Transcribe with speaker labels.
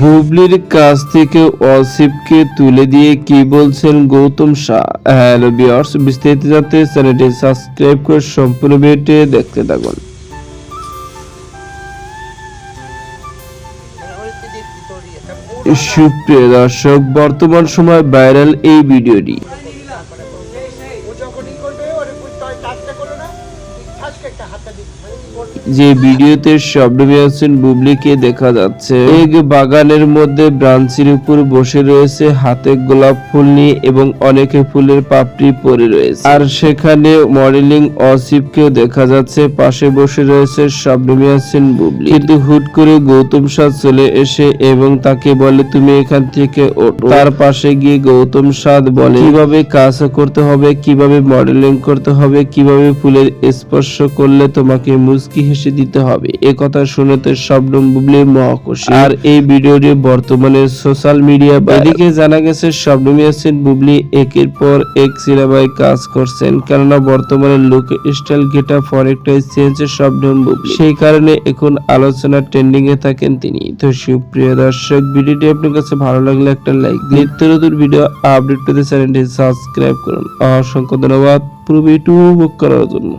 Speaker 1: বুবলির কাছ থেকে অসিফকে তুলে দিয়ে কি বলছেন গৌতম শাহ? হ্যালো বিয়ার্স বিস্তারিত জানতে চ্যানেলটি সাবস্ক্রাইব করে সম্পূর্ণ ভিডিওটি দেখতে থাকুন। সুপ্রিয় দর্শক, বর্তমান সময় ভাইরাল এই ভিডিওটি।
Speaker 2: টাচটা করো না।
Speaker 1: যে ভিডিওতে শবনমী হোসেন বুবলিকে দেখা যাচ্ছে এক বাগানের মধ্যে ব্রাঞ্চির উপর বসে রয়েছে হাতে গোলাপ ফুল নিয়ে এবং অনেকে ফুলের পাপড়ি পরে রয়েছে। আর সেখানে মডেলিং অসিফকেও দেখা যাচ্ছে, পাশে বসে রয়েছে শবনমী হোসেন বুবলি। কিন্তু হুট করে গৌতম সাদ চলে এসে এবং তাকে বলে, তুমি এখান থেকে ওঠো। তার পাশে গিয়ে গৌতম সাদ বলে, কীভাবে কাজ করতে হবে, কীভাবে মডেলিং করতে হবে, কীভাবে ফুলের স্পর্শ করলে তোমাকে মুচকি হেসে দিতে হবে। এ কথা শুনেতে শবনম বুবলি মহাখুশি আর এই ভিডিওটি বর্তমানে সোশ্যাল মিডিয়া এদিকে জানা গেছে শবনম ইয়াসিন বুবলি একের পর এক সিনেমায় কাজ করছেন। কেননা বর্তমানে লুক স্টাইল গেটা অনেকটাই চেঞ্জ শবনম বুবলি। সেই কারণে এখন আলোচনা ট্রেন্ডিং এ থাকেন তিনি। তো সুপ্রিয় দর্শক, ভিডিওটি আপনার কাছে ভালো লাগলে একটা লাইক নিত্য নতুন ভিডিও আপডেট পেতে চ্যানেলটি সাবস্ক্রাইব করুন। অসংখ্য ধন্যবাদ। পুরো ভিডিও উপভোগ করার জন্য।